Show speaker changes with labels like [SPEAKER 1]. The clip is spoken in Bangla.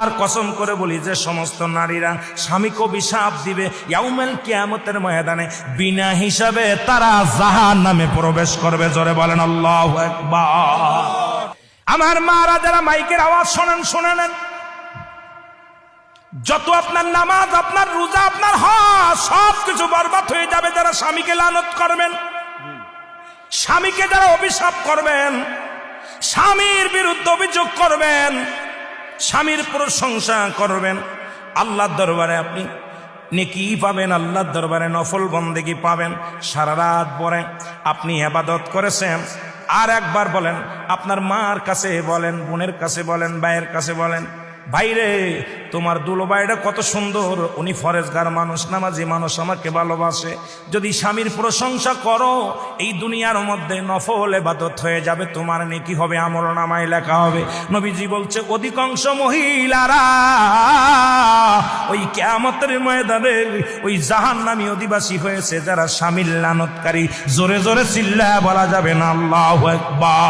[SPEAKER 1] আল্লাহর কসম করে বলি যে সমস্ত নারীরা স্বামীকে অভিশাপ দিবে ইয়াউমেল কিয়ামতের ময়দানে বিনা হিসাবে তারা জাহান নামে প্রবেশ করবে। জোরে বলেন, আল্লাহ আমার মারা যারা মাইকের আওয়াজ শোনেন, শুনে যত আপনার নামাজ, আপনার রোজা, আপনার হজ, সব কিছু বরবাদ হয়ে যাবে যারা স্বামীকে লানত করবেন। স্বামীকে যারা অভিশাপ করবেন, স্বামীর বিরুদ্ধে অভিযোগ করবেন স্বামীর প্রশংসা করবেন। আল্লাহর দরবারে আপনি নেকি পাবেন, আল্লাহর দরবারে নফল বন্দেগি পাবেন সারা রাত পরে আপনি হেবাদত করেছেন। আর একবার বলেন, আপনার মার কাছে বলেন, বোনের কাছে বলেন, ভাইয়ের কাছে বলেন ভাইরে, তোমার দুলো ভাইটা কত সুন্দর। উনি ফরেজগার মানুষ, নামাজি মানুষ, আমাকে ভালোবাসে। যদি স্বামীর প্রশংসা করো, এই দুনিয়ার মধ্যে নফল এবাদত হয়ে যাবে, তোমার নেকি হবে, আমল নামায় লেখা হবে। নবীজি বলছে, অধিকাংশ মহিলারা ওই কেয়ামতের ময়দানে ওই জাহান নামী অধিবাসী হয়েছে, যারা স্বামীর লানতকারী। জোরে জোরে চিল্লা বলা যাবে না, আল্লাহ একবার